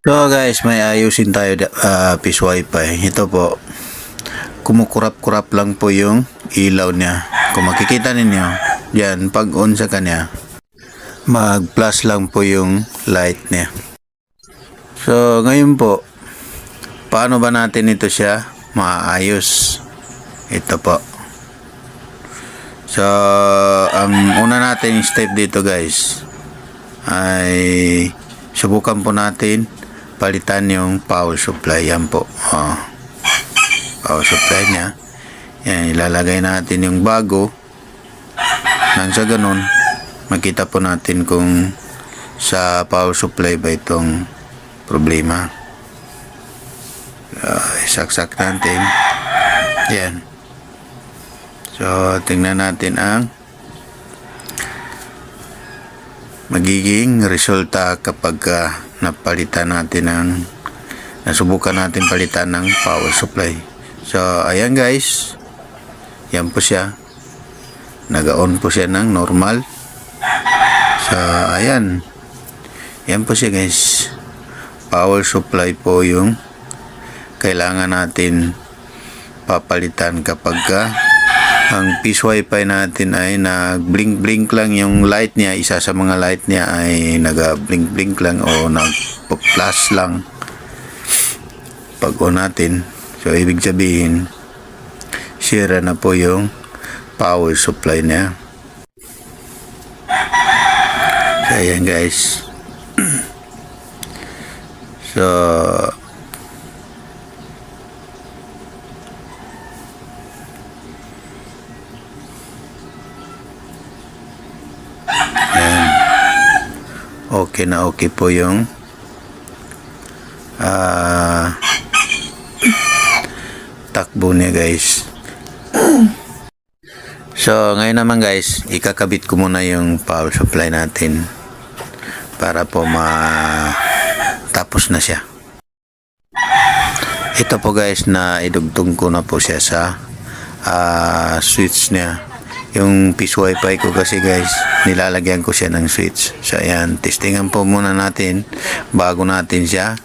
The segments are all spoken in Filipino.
So guys, may ayusin tayo uh, piece wifi. Ito po, kumukurap-kurap lang po yung ilaw niya. Kung makikita ninyo, yan, pag on sa kanya, mag-plus lang po yung light niya. So, ngayon po, paano ba natin ito siya maayos? Ito po. So, ang una natin step dito guys, ay subukan po natin palitan yung power supply. Yan po. Oh. Power supply niya. Yan, ilalagay natin yung bago. Nang sa ganun, makita po natin kung sa power supply ba itong problema. Uh, isaksak natin. Yan. So, tingnan natin ang magiging resulta kapag uh, napalitan natin ng nasubukan natin palitan ng power supply. So, ayan guys. Yan po siya. Nag-on po siya ng normal. So, ayan. Yan po siya guys. Power supply po yung kailangan natin papalitan kapag ka ang piece wifi natin ay nag-blink-blink lang yung light niya. Isa sa mga light niya ay nag-blink-blink lang o nag-flash lang pag on natin. So, ibig sabihin, sira na po yung power supply niya. So, ayan guys. so, okay na okay po yung ah takbo niya guys. So ngayon naman guys ikakabit ko muna yung power supply natin para po ma tapos na siya. Ito po guys na idugtong ko na po siya sa ah, switch niya yung piece wifi ko kasi guys nilalagyan ko siya ng switch. So ayan testingan po muna natin. Bago natin siya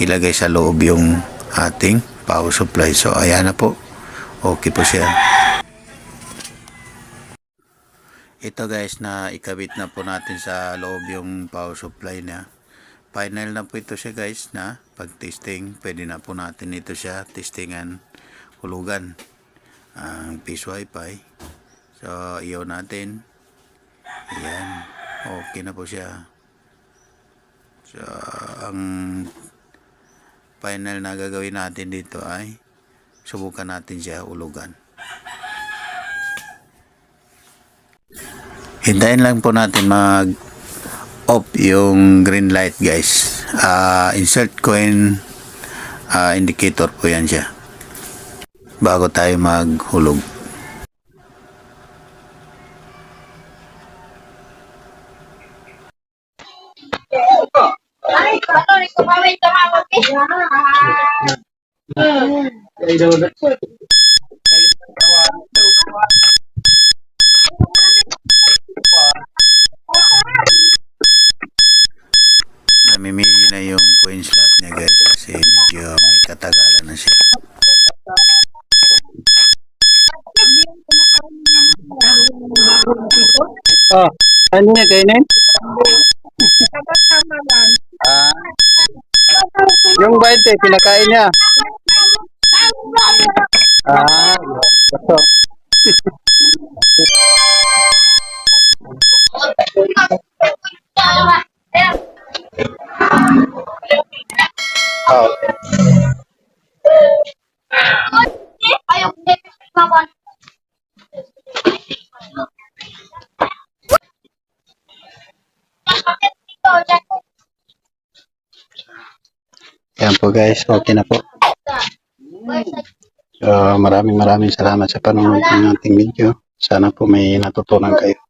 ilagay sa loob yung ating power supply. So ayan na po. Okay po siya. Ito guys na ikabit na po natin sa loob yung power supply niya. Final na po ito siya guys na pag testing pwede na po natin ito siya testingan hulugan ang piece wifi So, iyo natin. Ayan. Okay na po siya. So, ang final na gagawin natin dito ay subukan natin siya ulugan. Hintayin lang po natin mag off yung green light guys. Ah, insert coin ah, indicator po yan siya. Bago tayo maghulog. Namimili na yung coin slot niya guys kasi medyo may katagalan na siya. Oh, ano niya kainin? Tama lang. Ah. Yung 20, pinakain niya. Ah, ito. Oh, Ayaw, guys, okay na po. So, maraming maraming salamat sa panonood ng ating video. Sana po may natutunan kayo.